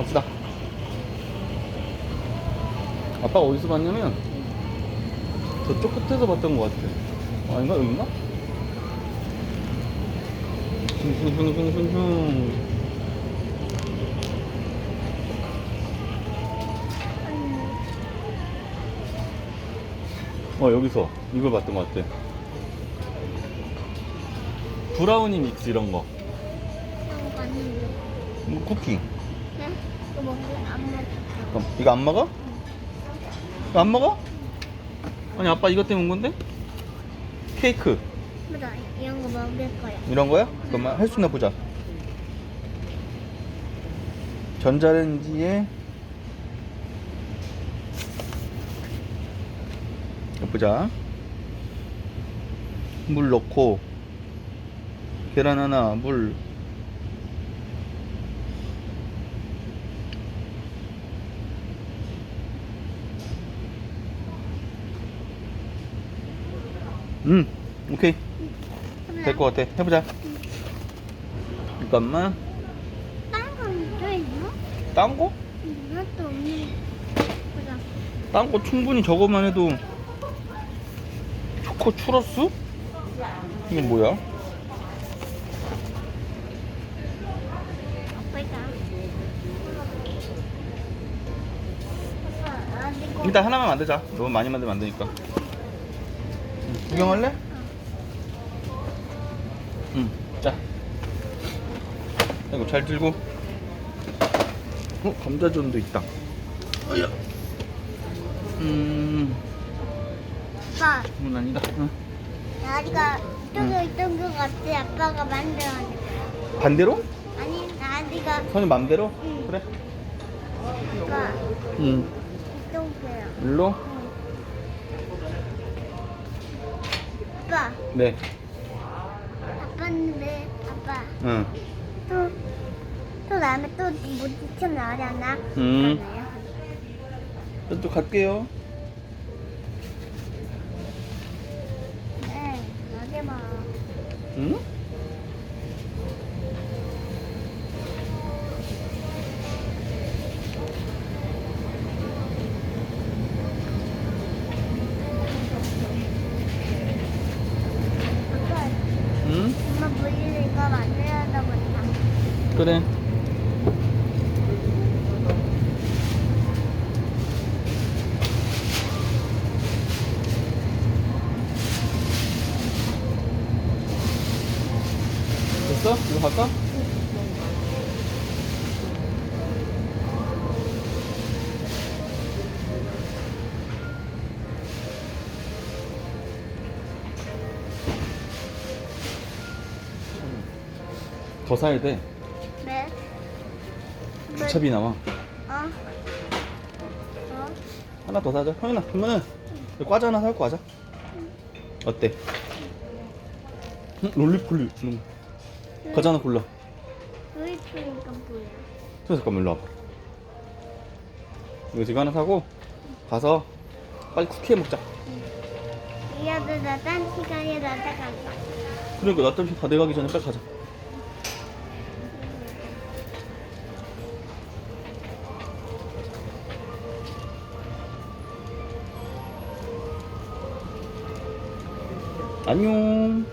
갑시다. 아빠가 어디서 봤냐면 저쪽 끝에서 봤던 것 같아. 아닌가? 여기인가? 슝슝슝슝슝슝. 어 여기서 이걸 봤던 것 같아. 브라우니 믹스 이런 거. 아닌데. 뭐 쿠키. 그냥 이거 먹으면 안 먹어. 그럼 이거 안 먹어? 이거 안 먹어? 아니 아빠 이것 때문에 온 건데? 케이크 맞아. 이런 거 먹을 거야. 이런 거야? 그러면 할수 있나 보자. 전자레인지에 보자. 물 넣고 계란 하나, 물. 음, 오케이. 될 것 같아. 해보자. 잠깐만. 딴건또 있나? 딴 거? 이것도 없네. 보자. 딴 거 충분히 저거만 해도 초코 추러스? 이건 뭐야? 일단 하나만 만들자. 너무 많이 만들면 안 되니까. 응, 구경할래? 응. 자. 이거 잘 들고. 어, 감자전도 있다. 어야. 음, 아빠, 이건 아니다. 응. 나리가 이쪽에 있던 것 같아. 아빠가 만들었는데. 반대로? 아니, 나리가 선이 맘대로? 응. 그래. 아빠 응. 이쪽이야. 일로? 아빠, 네. 아빠는 왜 아빠 응. 또, 또 다음에 또뭐 튀어나오려나? 음. 그러나요? 저쪽 갈게요. 네, 여기 봐. 응? 그래. 됐어? 이거 갈까? 더 사야 돼. 네? 주차비 나와. 어? 어? 하나 더 사자. 형이나 그러면은 과자 하나 사갖고 가자. 어때? 응? 롤리폴리 이런 거. 과자 하나 골라. 루이프니까 뭐야? 저 잠깐만 일로 와봐. 이거 지금 하나 사고 가서 빨리 쿠키 해 먹자. 이어도 나딴 시간에 나다간다. 그러니까 나 때문에 다 돼가기 전에 빨리 가자. 안녕.